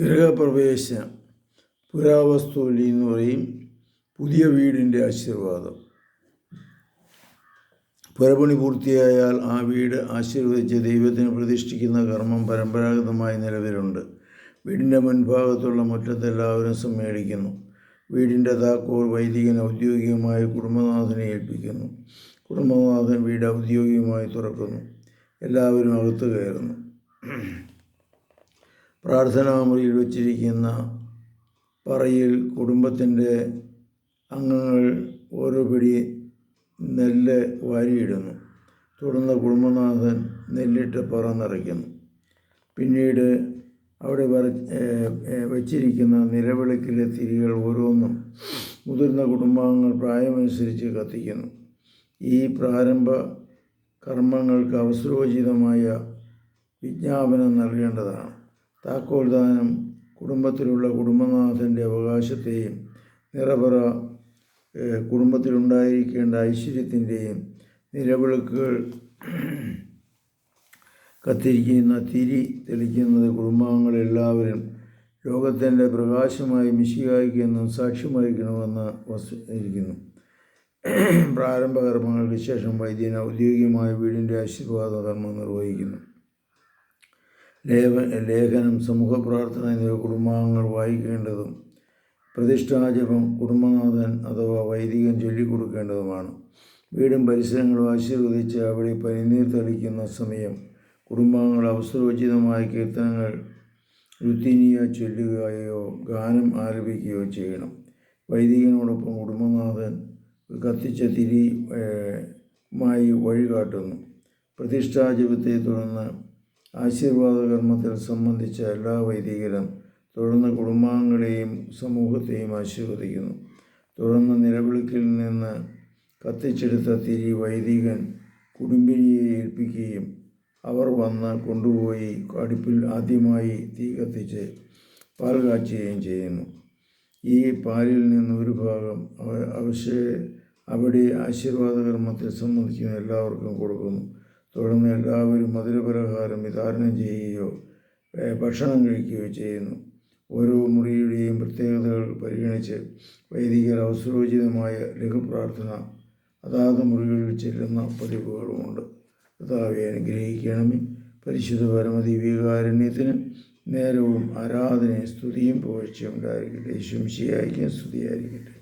ഗൃഹപ്രവേശനം പുരാവസ്തുലി എന്ന് പറയും പുതിയ വീടിന്റെ ആശീർവാദം. പുരപണി പൂർത്തിയായാൽ ആ വീട് ആശീർവദിച്ച് ദൈവത്തിന് പ്രതിഷ്ഠിക്കുന്ന കർമ്മം പരമ്പരാഗതമായി നിലവിലുണ്ട്. വീടിന്റെ മുൻഭാഗത്തുള്ള മുറ്റത്ത് എല്ലാവരും സമ്മേളിക്കുന്നു. വീടിന്റെ താക്കോൽ വൈദികൻ ഔദ്യോഗികമായി കുടുംബനാഥനെ ഏൽപ്പിക്കുന്നു. കുടുംബനാഥൻ വീട് ഔദ്യോഗികമായി തുറക്കുന്നു. എല്ലാവരും അകത്ത് കയറുന്നു. പ്രാർത്ഥനാമുറിയിൽ വച്ചിരിക്കുന്ന പറയിൽ കുടുംബത്തിന്റെ അംഗങ്ങൾ ഓരോ പിടി നെല്ല് വാരിയിടുന്നു. തുടർന്ന് കുടുംബനാഥൻ നെല്ലിട്ട് പറ നിറയ്ക്കുന്നു. പിന്നീട് അവിടെ വര വച്ചിരിക്കുന്ന നിലവിളക്കിലെ തിരികൾ ഓരോന്നും മുതിർന്ന കുടുംബാംഗങ്ങൾ പ്രായമനുസരിച്ച് കത്തിക്കുന്നു. ഈ പ്രാരംഭ കർമ്മങ്ങൾക്ക് അവസരോചിതമായ വിജ്ഞാപനം നൽകേണ്ടതാണ്. താക്കോൽദാനം കുടുംബത്തിലുള്ള കുടുംബനാഥന്റെ അവകാശത്തെയും നിറപറ കുടുംബത്തിലുണ്ടായിരിക്കേണ്ട ഐശ്വര്യത്തിന്റെയും നിലവിളക്കുകൾ കത്തിരിക്കുന്ന തിരി തെളിക്കുന്നത് കുടുംബാംഗങ്ങളെല്ലാവരും ലോകത്തിന്റെ പ്രകാശമായി മിശികായിക്കുമെന്നും സാക്ഷ്യം വഹിക്കണമെന്ന് വസ്തു ഇരിക്കുന്നു പ്രാരംഭ കർമ്മങ്ങൾക്ക് ശേഷം വൈദ്യൻ ഔദ്യോഗികമായ വീടിന്റെ ആശീർവാദ കർമ്മം നിർവഹിക്കുന്നു. ലേഖ ലേഖനം സമൂഹ പ്രാർത്ഥന എന്നിവ കുടുംബാംഗങ്ങൾ വായിക്കേണ്ടതും പ്രതിഷ്ഠാജപം കുടുംബനാഥൻ അഥവാ വൈദികൻ ചൊല്ലിക്കൊടുക്കേണ്ടതുമാണ്. വീടും പരിസരങ്ങളും ആശീർവദിച്ച് അവിടെ പനിനീർ തളിക്കുന്ന സമയം കുടുംബാംഗങ്ങൾ അവസരോചിതമായ കീർത്തനങ്ങൾ രുത്തിനിയ ചൊല്ലുകയോ ഗാനം ആലപിക്കുകയോ ചെയ്യണം. വൈദികനോടൊപ്പം കുടുംബനാഥൻ കത്തിച്ച തിരി മായി വഴികാട്ടുന്നു. പ്രതിഷ്ഠാജപത്തെ തുടർന്ന് ആശീർവാദ കർമ്മത്തിൽ സംബന്ധിച്ച എല്ലാ വൈദികരും തുടർന്ന് കുടുംബാംഗങ്ങളെയും സമൂഹത്തെയും ആശീർവദിക്കുന്നു. തുടർന്ന് നിലവിളിക്കിൽ നിന്ന് കത്തിച്ചെടുത്ത തിരി വൈദികൻ കുടുംബിനിയെ ഏൽപ്പിക്കുകയും അവർ വന്ന് കൊണ്ടുപോയി അടുപ്പിൽ ആദ്യമായി തീ കത്തിച്ച് പാൽ കാച്ചുകയും ചെയ്യുന്നു. ഈ പാലിൽ നിന്ന് ഒരു ഭാഗം അവശ്യ അവിടെ ആശീർവാദ കർമ്മത്തിൽ സംബന്ധിക്കുന്ന എല്ലാവർക്കും കൊടുക്കുന്നു. തുടർന്ന് എല്ലാവരും മധുരപലഹാരം വിതാരണം ചെയ്യുകയോ ഭക്ഷണം കഴിക്കുകയോ ചെയ്യുന്നു. ഓരോ മുറിയുടെയും പ്രത്യേകതകൾ പരിഗണിച്ച് വൈദികർ അവസരോചിതമായ ലഘുപ്രാർത്ഥന അതാത് മുറികളിൽ ചെല്ലുന്ന പതിവുകളുമുണ്ട്. കർത്താവെ അനുഗ്രഹിക്കണമേ. പരിശുദ്ധ പരമദിവ്യകാരുണ്യത്തിന് നേരവും ആരാധനയും സ്തുതിയും പോഴ്ചയും ഉണ്ടായിരിക്കട്ടെ. ശംശിയായിരിക്കും സ്തുതിയായിരിക്കട്ടെ.